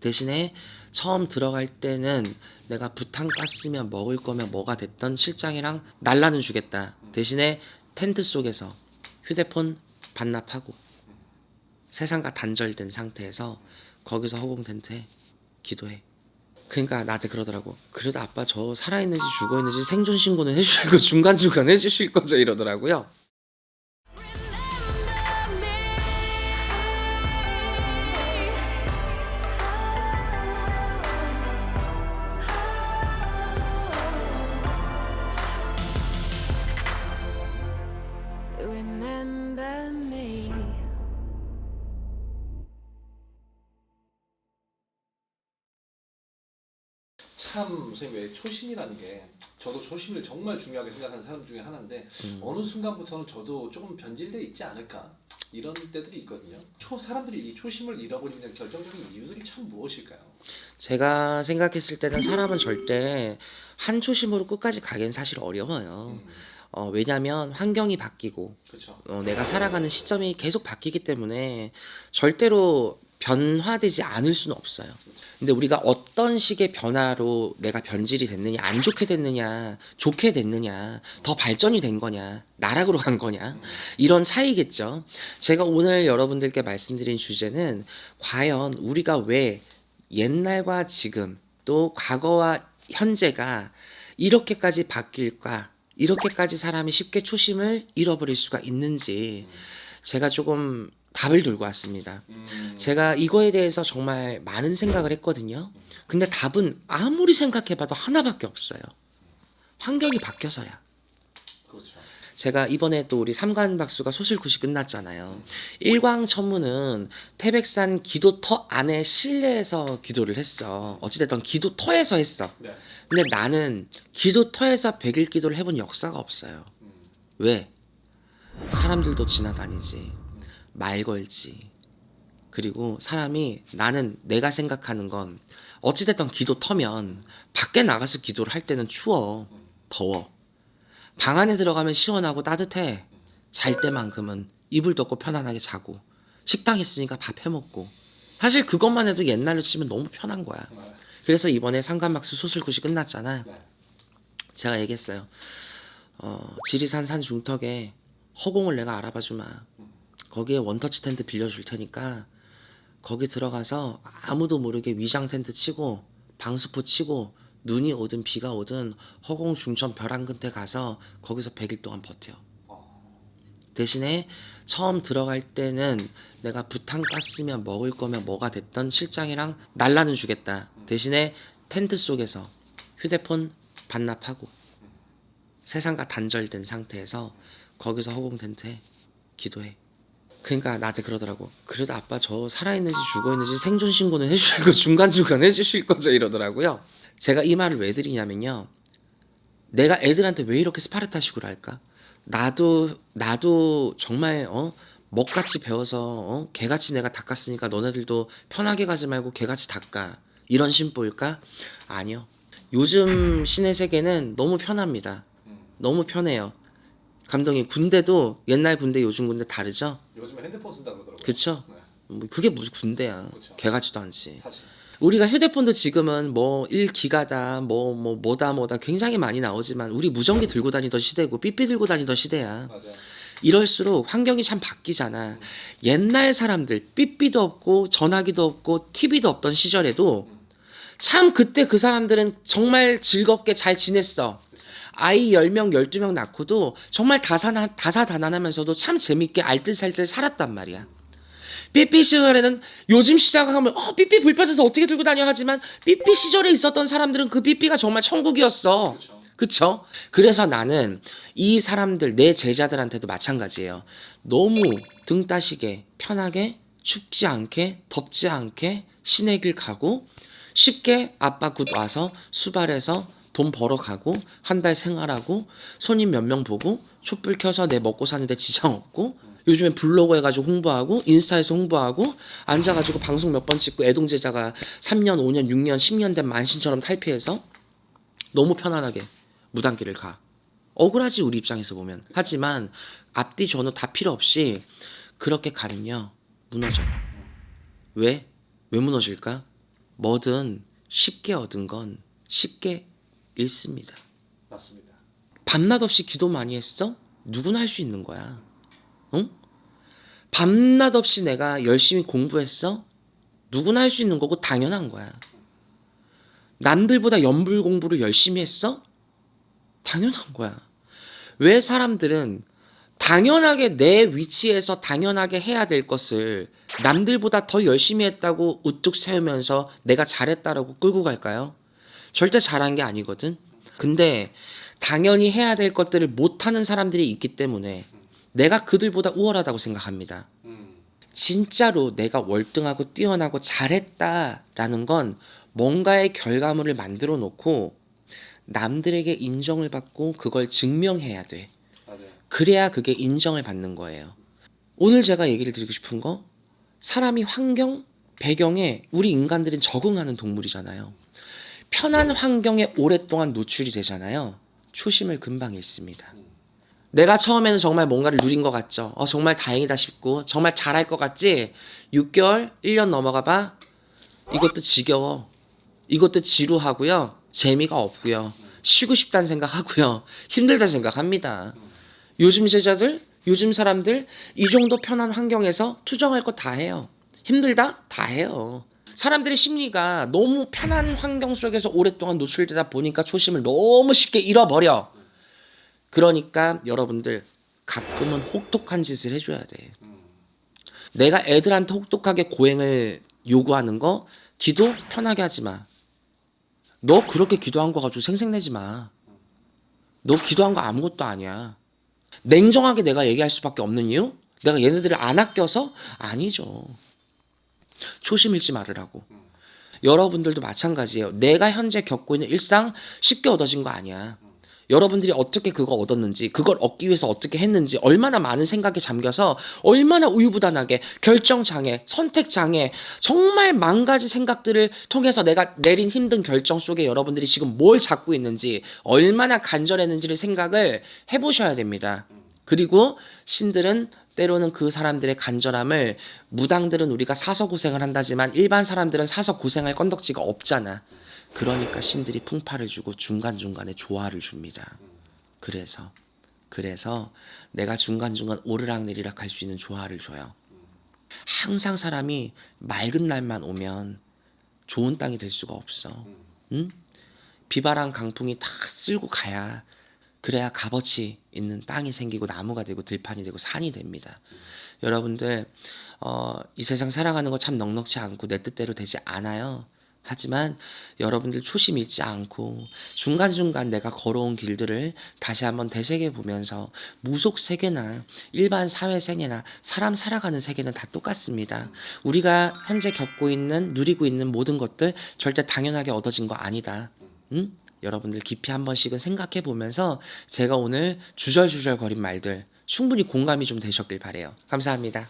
대신에 처음 들어갈 때는 내가 부탄가스면 먹을 거면 뭐가 됐던 실장이랑 날라는 주겠다. 대신에 텐트 속에서 휴대폰 반납하고 세상과 단절된 상태에서 거기서 허공 텐트에 기도해. 그러니까 나한테 그러더라고. 그래도 아빠 저 살아있는지 죽어있는지 생존 신고는 해주실 거 중간중간 해주실 거죠 이러더라고요. 참 선생님 왜 초심이라는 게 저도 초심을 정말 중요하게 생각하는 사람 중에 하나인데 음. 어느 순간부터는 저도 조금 변질돼 있지 않을까 이런 때들이 있거든요. 초 사람들이 이 초심을 잃어버리는 결정적인 이유들이 참 무엇일까요? 제가 생각했을 때는 사람은 절대 한 초심으로 끝까지 가기엔 사실 어려워요. 음, 어, 왜냐하면 환경이 바뀌고. 어, 내가 살아가는 시점이 계속 바뀌기 때문에 절대로 변화되지 않을 수는 없어요. 근데 우리가 어떤 식의 변화로 내가 변질이 됐느냐, 안 좋게 됐느냐, 좋게 됐느냐, 더 발전이 된 거냐, 나락으로 간 거냐, 이런 차이겠죠. 제가 오늘 여러분들께 말씀드린 주제는 과연 우리가 왜 옛날과 지금 또 과거와 현재가 이렇게까지 바뀔까, 이렇게까지 사람이 쉽게 초심을 잃어버릴 수가 있는지 제가 조금 답을 들고 왔습니다. 음, 제가 이거에 대해서 정말 많은 생각을 했거든요. 근데 답은 아무리 생각해봐도 하나밖에 없어요. 환경이 바뀌어서야. 그렇죠. 제가 이번에 또 우리 삼관 박수가 소실굿이 끝났잖아요. 일광 천문은 태백산 기도터 안에 실내에서 기도를 했어. 어찌됐든 기도터에서 했어. 네. 근데 나는 기도터에서 백일 기도를 해본 역사가 없어요. 음, 왜? 사람들도 지나다니지. 말 걸지. 그리고 사람이 나는 내가 생각하는 건 어찌됐든 기도 터면 밖에 나가서 기도를 할 때는 추워. 더워. 방 안에 들어가면 시원하고 따뜻해. 잘 때만큼은 이불 덮고 편안하게 자고. 식당 있으니까 밥 해먹고. 사실 그것만 해도 옛날로 치면 너무 편한 거야. 네. 그래서 이번에 상관박수 소설굿이 끝났잖아. 네. 제가 얘기했어요. 어, 지리산 산 중턱에 허공을 내가 알아봐 주마. 거기에 원터치 텐트 빌려줄 테니까 거기 들어가서 아무도 모르게 위장 텐트 치고 방수포 치고 눈이 오든 비가 오든 허공 중천 벼랑 끝에 가서 거기서 100일 동안 버텨. 대신에 처음 들어갈 때는 내가 부탄가스면 먹을 거면 뭐가 됐던 실장이랑 날라는 주겠다. 대신에 텐트 속에서 휴대폰 반납하고 세상과 단절된 상태에서 거기서 허공 텐트에 기도해. 그러니까 나한테 그러더라고. 그래도 아빠 저 살아있는지 죽어있는지 생존 신고는 해주실 거 중간중간 해주실 거죠 이러더라고요. 제가 이 말을 왜 드리냐면요. 내가 애들한테 왜 이렇게 스파르타식으로 할까? 나도 나도 정말 어 먹같이 배워서 어 개같이 내가 닦았으니까 너네들도 편하게 가지 말고 개같이 닦아 이런 심보일까? 아니요. 요즘 신의 세계는 너무 편합니다. 너무 편해요. 감독님 군대도 옛날 군대 요즘 군대 다르죠? 요즘에 핸드폰 쓴다 그러더라고요. 그쵸? 네. 뭐 그게 무슨 군대야? 그쵸. 개 같지도 않지. 사실. 우리가 휴대폰도 지금은 뭐 1기가다 뭐 뭐 뭐 다 뭐다 굉장히 많이 나오지만 우리 무전기 들고 다니던 시대고 삐삐 들고 다니던 시대야. 맞아요. 이럴수록 환경이 참 바뀌잖아. 옛날 사람들 삐삐도 없고 전화기도 없고 TV도 없던 시절에도 참 그때 그 사람들은 정말 즐겁게 잘 지냈어. 아이 10명, 12명 낳고도 정말 다사나, 다사다난하면서도 참 재밌게 알뜰살뜰 살았단 말이야. 삐삐 시절에는 요즘 시작하면 어 삐삐 불편해서 어떻게 들고 다녀 하지만 삐삐 시절에 있었던 사람들은 그 삐삐가 정말 천국이었어. 그쵸. 그래서 나는 이 사람들 내 제자들한테도 마찬가지예요. 너무 등 따시게 편하게 춥지 않게 덥지 않게 신의 길 가고 쉽게 아빠 굿 와서 수발해서 돈 벌어 가고 한 달 생활하고 손님 몇 명 보고 촛불 켜서 내 먹고 사는데 지장 없고 요즘엔 블로그 해가지고 홍보하고 인스타에서 홍보하고 앉아가지고 방송 몇 번 찍고 애동 제자가 3년 5년 6년 10년 된 만신처럼 탈피해서 너무 편안하게 무단길을 가. 억울하지 우리 입장에서 보면. 하지만 앞뒤 전후 다 필요 없이 그렇게 가면요 무너져. 왜? 왜 무너질까? 뭐든 쉽게 얻은 건 쉽게 잃습니다. 맞습니다. 밤낮 없이 기도 많이 했어? 누구나 할 수 있는 거야. 응? 밤낮 없이 내가 열심히 공부했어? 누구나 할 수 있는 거고 당연한 거야. 남들보다 연불 공부를 열심히 했어? 당연한 거야. 왜 사람들은 당연하게 내 위치에서 당연하게 해야 될 것을 남들보다 더 열심히 했다고 우뚝 세우면서 내가 잘했다라고 끌고 갈까요? 절대 잘한 게 아니거든. 근데 당연히 해야 될 것들을 못하는 사람들이 있기 때문에 내가 그들보다 우월하다고 생각합니다. 음. 진짜로 내가 월등하고 뛰어나고 잘했다라는 건 뭔가의 결과물을 만들어 놓고 남들에게 인정을 받고 그걸 증명해야 돼. 그래야 그게 인정을 받는 거예요. 오늘 제가 얘기를 드리고 싶은 거 사람이 환경, 배경에 우리 인간들은 적응하는 동물이잖아요. 편한 환경에 오랫동안 노출이 되잖아요. 초심을 금방 잃습니다. 내가 처음에는 정말 뭔가를 누린 것 같죠. 어, 정말 다행이다 싶고 정말 잘할 것 같지. 6개월, 1년 넘어가 봐. 이것도 지겨워. 이것도 지루하고요. 재미가 없고요. 쉬고 싶다는 생각하고요. 힘들다 생각합니다. 요즘 제자들, 요즘 사람들 이 정도 편한 환경에서 투정할 거 다 해요. 힘들다? 다 해요. 사람들의 심리가 너무 편한 환경 속에서 오랫동안 노출되다 보니까 초심을 너무 쉽게 잃어버려. 그러니까 여러분들 가끔은 혹독한 짓을 해줘야 돼. 내가 애들한테 혹독하게 고행을 요구하는 거 기도 편하게 하지 마. 너 그렇게 기도한 거 가지고 생색내지 마. 너 기도한 거 아무것도 아니야. 냉정하게 내가 얘기할 수밖에 없는 이유? 내가 얘네들을 안 아껴서? 아니죠. 초심 잃지 말으라고. 여러분들도 마찬가지예요. 내가 현재 겪고 있는 일상 쉽게 얻어진 거 아니야. 여러분들이 어떻게 그거 얻었는지, 그걸 얻기 위해서 어떻게 했는지, 얼마나 많은 생각에 잠겨서, 얼마나 우유부단하게, 결정장애, 선택장애, 정말 만 가지 생각들을 통해서 내가 내린 힘든 결정 속에 여러분들이 지금 뭘 잡고 있는지, 얼마나 간절했는지를 생각을 해보셔야 됩니다. 그리고 신들은 때로는 그 사람들의 간절함을 무당들은 우리가 사서 고생을 한다지만 일반 사람들은 사서 고생할 건덕지가 없잖아. 그러니까 신들이 풍파를 주고 중간중간에 조화를 줍니다. 그래서 그래서 내가 중간중간 오르락내리락 할 수 있는 조화를 줘요. 항상 사람이 맑은 날만 오면 좋은 땅이 될 수가 없어. 응? 비바람 강풍이 다 쓸고 가야 그래야 값어치 있는 땅이 생기고 나무가 되고 들판이 되고 산이 됩니다. 여러분들 어, 이 세상 살아가는 거 참 넉넉지 않고 내 뜻대로 되지 않아요. 하지만 여러분들 초심 잃지 않고 중간중간 내가 걸어온 길들을 다시 한번 되새겨 보면서 무속 세계나 일반 사회 세계나 사람 살아가는 세계는 다 똑같습니다. 우리가 현재 겪고 있는 누리고 있는 모든 것들 절대 당연하게 얻어진 거 아니다. 응? 여러분들 깊이 한 번씩은 생각해 보면서 제가 오늘 주절주절 거린 말들 충분히 공감이 좀 되셨길 바래요. 감사합니다.